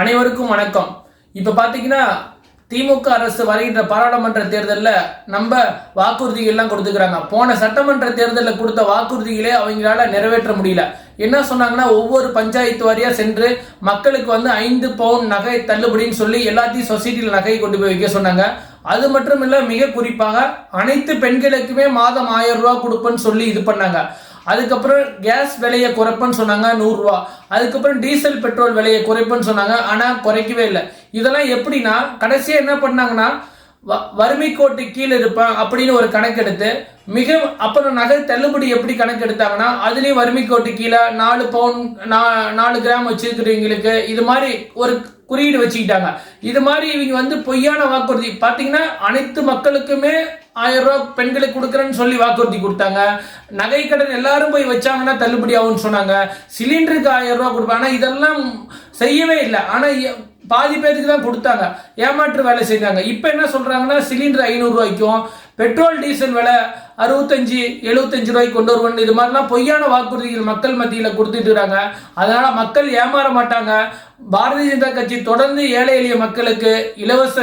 அனைவருக்கும் வணக்கம். இப்போ பார்த்தீங்கன்னா திமுக அரசு வருகின்ற பாராளுமன்ற தேர்தலில் நம்ம வாக்குறுதிகள்லாம் கொடுத்துக்கிறாங்க. போன சட்டமன்ற தேர்தலில் கொடுத்த வாக்குறுதிகளே அவங்களால நிறைவேற்ற முடியல. என்ன சொன்னாங்கன்னா ஒவ்வொரு பஞ்சாயத்து வாரியாக சென்று மக்களுக்கு வந்து ஐந்து பவுன் நகை தள்ளுபடின்னு சொல்லி எல்லாத்தையும் சொசைட்டியில் நகையை கொண்டு போய் வைக்க சொன்னாங்க. அது மட்டும் இல்லை மிக குறிப்பாக அனைத்து பெண்களுக்குமே மாதம் ஆயிரம் ரூபா கொடுப்பேன்னு சொல்லி இது பண்ணாங்க. அதுக்கப்புறம் கேஸ் விலையை குறைப்பேன்னு சொன்னாங்க நூறுரூவா. அதுக்கப்புறம் டீசல் பெட்ரோல் விலையை குறைப்பேன்னு சொன்னாங்க ஆனால் குறைக்கவே இல்லை. இதெல்லாம் எப்படின்னா கடைசியாக என்ன பண்ணாங்கன்னா வறுமை கோட்டு கீழே இருப்பேன் அப்படின்னு ஒரு கணக்கெடுத்து மிக அப்புறம் நகை தள்ளுபடி எப்படி கணக்கெடுத்தாங்கன்னா அதுலேயும் வறுமை கோட்டு கீழே நாலு பவுன் நா நாலு கிராம் வச்சிருக்கிறவங்களுக்கு இது மாதிரி ஒரு குறியீடு வச்சுக்கிட்டாங்க. இது மாதிரி இவங்க வந்து பொய்யான வாக்குறுதி பார்த்தீங்கன்னா அனைத்து மக்களுக்குமே ஆயிரம் ரூபா பெண்களுக்கு கொடுக்குறேன்னு சொல்லி வாக்குறுதி கொடுத்தாங்க. நகை கடன் எல்லாரும் போய் வச்சாங்கன்னா தள்ளுபடி ஆகும்னு சொன்னாங்க. சிலிண்டருக்கு ஆயிரம் ரூபா கொடுப்பாங்க. ஆனால் இதெல்லாம் செய்யவே இல்லை. ஆனால் பாதி பேருக்கு தான் கொடுத்தாங்க. ஏமாற்று வேலை செஞ்சாங்க இப்போ என்ன சொல்கிறாங்கன்னா சிலிண்டர் ஐநூறுரூவாய்க்கும் பெட்ரோல் டீசல் விலை அறுபத்தஞ்சு எழுபத்தஞ்சு ரூபாய்க்கு கொண்டு வருவோம் இது மாதிரிலாம் பொய்யான வாக்குறுதிகள் மக்கள் மத்தியில் கொடுத்துட்டு இருக்காங்க. மக்கள் ஏமாற மாட்டாங்க. பாரதிய ஜனதா கட்சி தொடர்ந்து ஏழை எளிய மக்களுக்கு இலவச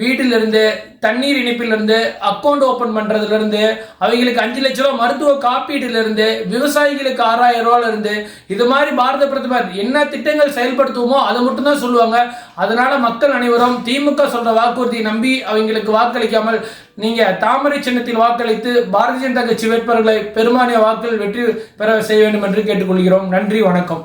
வீட்டிலிருந்து தண்ணீர் இணைப்பிலிருந்து அக்கௌண்ட் ஓப்பன் பண்ணுறதுலேருந்து அவங்களுக்கு அஞ்சு லட்ச ரூபா மருத்துவ காப்பீட்டிலிருந்து விவசாயிகளுக்கு ஆறாயிரம் ரூபாயிலிருந்து இது மாதிரி பாரத பிரதமர் என்ன திட்டங்கள் செயல்படுத்துவோமோ அதை மட்டும் தான் சொல்லுவாங்க. அதனால மக்கள் அனைவரும் திமுக சொல்ற வாக்குறுதியை நம்பி அவங்களுக்கு வாக்களிக்காமல் நீங்க தாமரை சின்னத்தில் வாக்களித்து பாரதிய ஜனதா கட்சி வேட்பாளர்களை பெரும்பான்மைய வாக்குகள் வெற்றி பெற செய்ய வேண்டும் என்று கேட்டுக்கொள்கிறோம். நன்றி வணக்கம்.